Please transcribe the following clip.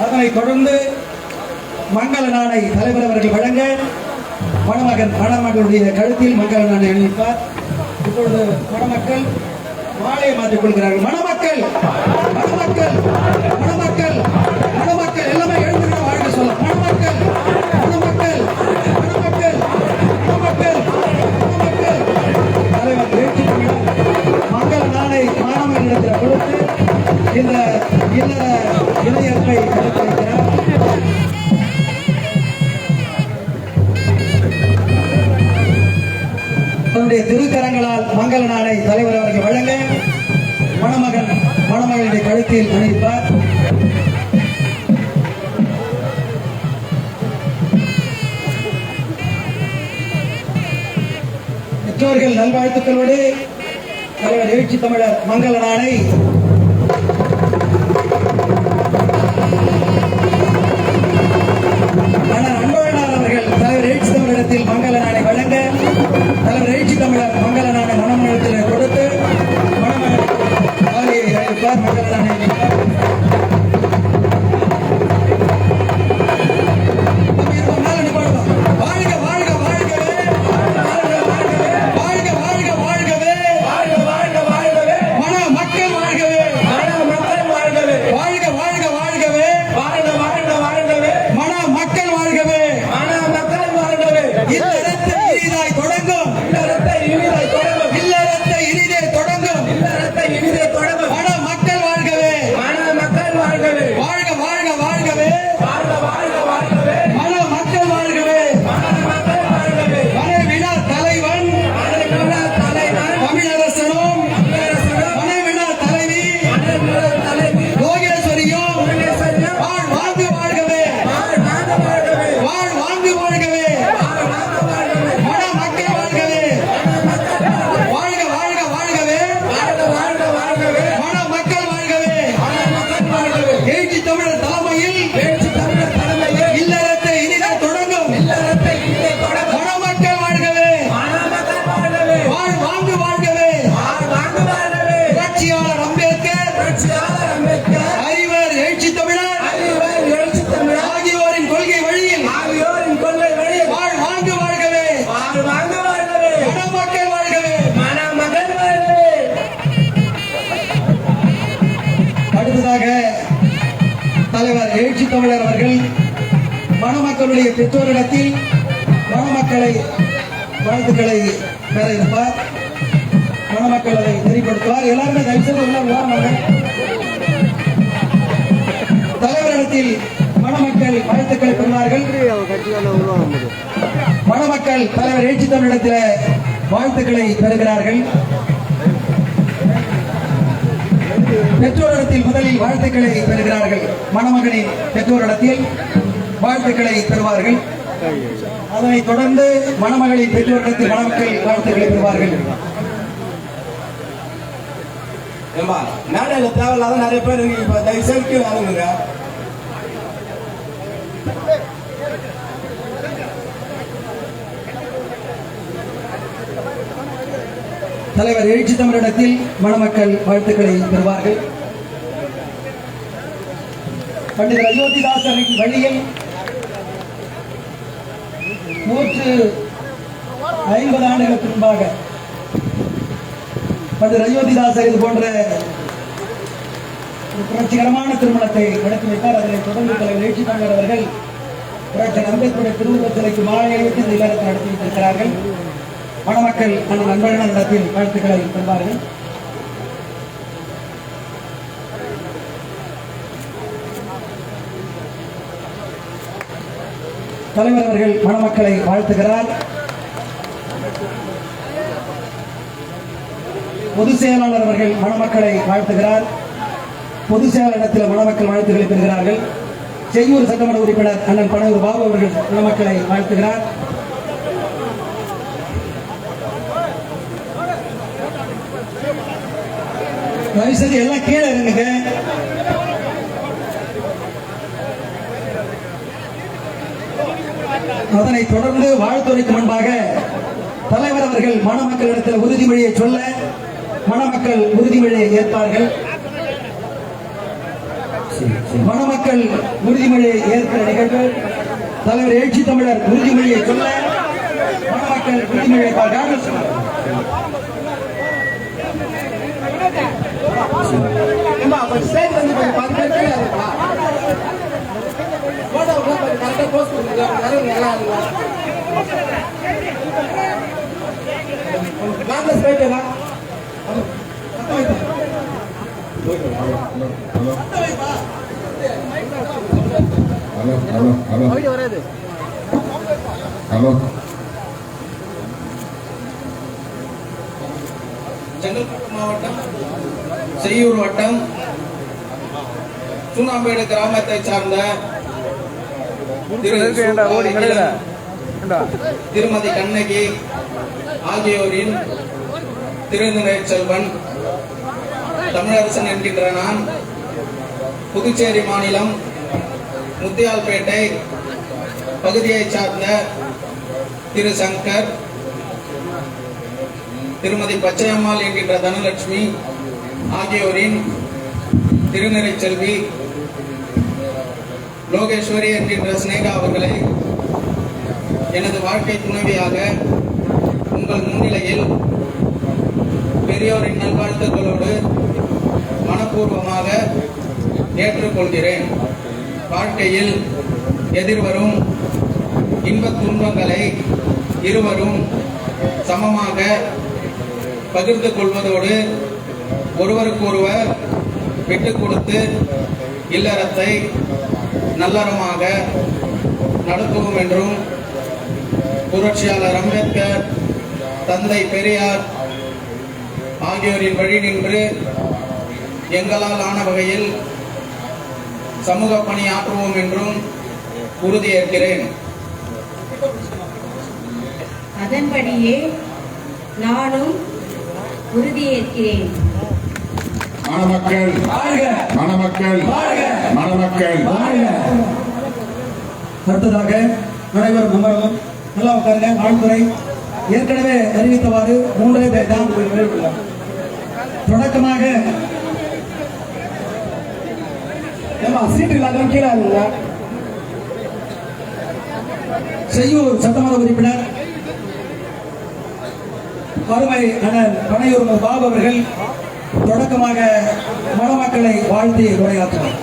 அதனைத் தொடர்ந்து மங்கள நாணை தலைவர் அவர்கள் வழங்க மணமகன் மணமகளுடைய கழுத்தில் மங்கள நாணை அணிவிப்பார். இப்பொழுது மணமக்கள் மாலையை மாற்றிக் கொள்கிறார்கள். மணமக்கள் மணமக்கள்! இல்லற இணையத்தை தன்னுடைய திருக்கரங்களால் மங்கள நாளை தலைவர் அவர்கள் வழங்க மணமகன் மணமகளுடைய கழுத்தில் அணிவிப்பார் பெற்றோர்கள் நல்வாழ்த்துக்களோடு தலைவர் எழுச்சி தமிழர் மங்கள நாளை これ! அறிவர் எழுச்சி தமிழர் அறிவர் எழுச்சி தமிழர். ஆகியோரின் கொள்கை வழியில் ஆகியோரின் கொள்கை வழியில் வாழ் வாங்கு வாழ்கவே. வாழ் வாங்க வாழ்கவே மணமக்கள் வாழ்கவே மன வாழ்கவே. அடுத்ததாக தலைவர் எழுச்சி தமிழர் அவர்கள் மணமக்களுடைய பெற்றோரிடத்தில் மணமக்களை வாழ்த்துக்களை பெற இருப்பார். மணமக்கள் அதை நெறிப்படுத்துவார் எல்லாருமே தயவுசெய்து உள்ள ஓரமாக தலைவரிடத்தில் மணமக்கள் வாழ்த்துக்களை பெறுவார்கள். மணமக்கள் தலைவர் ஏற்றி தமிழிடத்தில் வாழ்த்துக்களை பெறுகிறார்கள். பெற்றோரிடத்தில் முதலில் வாழ்த்துக்களை பெறுகிறார்கள். மணமகனின் பெற்றோரிடத்தில் வாழ்த்துக்களை பெறுவார்கள். அதனைத் தொடர்ந்து மணமகளின் பெற்றோரிடத்தில் மணமக்கள் வாழ்த்துக்களை பெறுவார்கள். ஏம்பா மேடையில தேவையில்லாத நிறைய பேர் இருக்கு இப்ப தயவு செய்து கீழே இறங்குங்க. தலைவர் எழுச்சி தமிழிடத்தில் மணமக்கள் வாழ்த்துக்களை பெறுவார்கள். பண்டிதர் அயோத்திதாசரின் வழியில் நூற்று ஐம்பது ஆண்டுகளுக்கு முன்பாக பண்டிதர் அயோத்திதாசர் இது போன்ற புரட்சிகரமான திருமணத்தை நடத்தி வைத்தார். அதனை தொடர்ந்து தலைவர் எழுச்சி தமிழர் அவர்கள் புரட்சர் அம்பேத்கருடைய திருவுருவ சிலைக்கு மாலை அணிவித்து இந்த நடத்தி வைத்திருக்கிறார்கள். மணமக்கள் அண்ணன் அன்பழகன் இடத்தில் வாழ்த்துக்களை தருவார்கள். தலைவர் அவர்கள் மணமக்களை வாழ்த்துகிறார். பொதுச் செயலாளர் அவர்கள் மணமக்களை வாழ்த்துகிறார். பொதுச் செயலாளரிடத்தில் மணமக்கள் வாழ்த்துக்களை பெறுகிறார்கள். செய்யூர் சட்டமன்ற உறுப்பினர் அண்ணன் பனையூர் பாபு அவர்கள் மணமக்களை வாழ்த்துகிறார். தயவுசெய்து எல்லாம் கீழே இருங்க அதனை தொடர்ந்து வாழ்த்துறைக்கு முன்பாக தலைவர் அவர்கள் மணமக்களிடத்தில் உறுதிமொழியை சொல்ல மணமக்கள் உறுதிமொழியை ஏற்பார்கள் மணமக்கள் உறுதிமொழியை ஏற்கிற நிகழ்வு தலைவர் எழுச்சி தமிழர் உறுதிமொழியை சொல்ல மணமக்கள் உறுதிமொழியை பார்க்க ஏம்பா நல்லா இருக்கும் hello hello hello hello Chengalpattu மாவட்டம் செய்யூர் வட்டம் சுண்ணாம்பேடு கிராமத்தை சார்ந்த திருமதி கண்ணகி ஆகியோரின் திருநிலை செல்வன் தமிழரசன் என்கின்ற நான் புதுச்சேரி மாநிலம் முத்தியால்பேட்டை பகுதியைச் சார்ந்த திரு சங்கர் திருமதி பச்சையம்மாள் என்கின்ற தனலட்சுமி ஆகியோரின் திருநிறை செல்வி லோகேஸ்வரி என்கின்ற சினேகா அவர்களை எனது வாழ்க்கை துணைவியாக உங்கள் முன்னில் கொள்கிறேன். வாழ்க்கையில் எதிர்வரும் இன்பத் துன்பங்களை இருவரும் சமமாக பகிர்ந்து கொள்வதோடு ஒருவருக்கொருவர் விட்டுக் கொடுத்து இல்லறத்தை நல்லறமாக நடத்துவோம் என்றும் புரட்சியாளர் அம்பேத்கர் தந்தை பெரியார் ஆகியோரின் வழி நின்று எங்களால் ஆன வகையில் சமூக பணி ஆற்றுவோம் என்றும் உறுதியேற்கிறேன். அதன்படியே நானும் உறுதியேற்கிறேன். மணமக்கள் வாழ்க! மணமக்கள் வாழ்க! மணமக்கள். வாழ்க! அடுத்ததாக அனைவரும் அமரவும் நல்லா உட்காருங்க. ஆழ்துறை ஏற்கனவே அறிவித்தவாறு மூன்றே பேர் தான் தொடக்கமாக ஏமா சீட்டு இல்லாத கீழே இருங்க செய்யூர் சட்டமன்ற உறுப்பினர் அருமை அண்ணன் பனையூர் பாபு அவர்கள் தொடக்கமாக மணமக்களை வாழ்த்தி உரையாற்றுவார்.